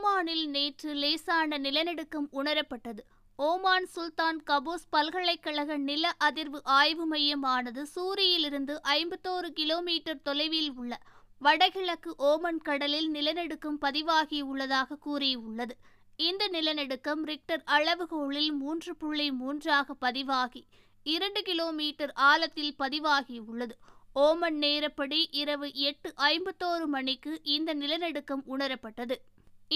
ஓமானில் நேற்று லேசான நிலநடுக்கம் உணரப்பட்டது. ஓமான் சுல்தான் கபூஸ் பல்கலைக்கழக நில அதிர்வு ஆய்வு மையமானது சூரியிலிருந்து ஐம்பத்தோரு கிலோமீட்டர் தொலைவில் உள்ள வடகிழக்கு ஓமன் கடலில் நிலநடுக்கம் பதிவாகியுள்ளதாக கூறியுள்ளது. இந்த நிலநடுக்கம் ரிக்டர் அளவுகோலில் மூன்று புள்ளி மூன்றாக பதிவாகி இரண்டு கிலோமீட்டர் ஆழத்தில் பதிவாகியுள்ளது ஓமன் நேரப்படி இரவு எட்டு ஐம்பத்தோரு மணிக்கு இந்த நிலநடுக்கம் உணரப்பட்டது.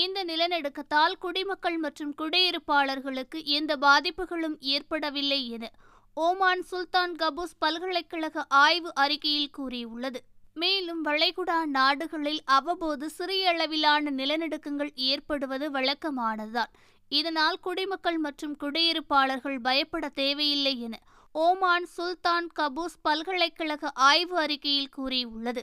இந்த நிலநடுக்கத்தால் குடிமக்கள் மற்றும் குடியிருப்பாளர்களுக்கு எந்த பாதிப்புகளும் ஏற்படவில்லை என ஓமான் சுல்தான் கபூஸ் பல்கலைக்கழக ஆய்வு அறிக்கையில் கூறியுள்ளது. மேலும் வளைகுடா நாடுகளில் அவ்வப்போது சிறிய அளவிலான நிலநடுக்கங்கள் ஏற்படுவது வழக்கமானதுதான். இதனால் குடிமக்கள் மற்றும் குடியிருப்பாளர்கள் பயப்பட தேவையில்லை என ஓமான் சுல்தான் கபூஸ் பல்கலைக்கழக ஆய்வு அறிக்கையில் கூறியுள்ளது.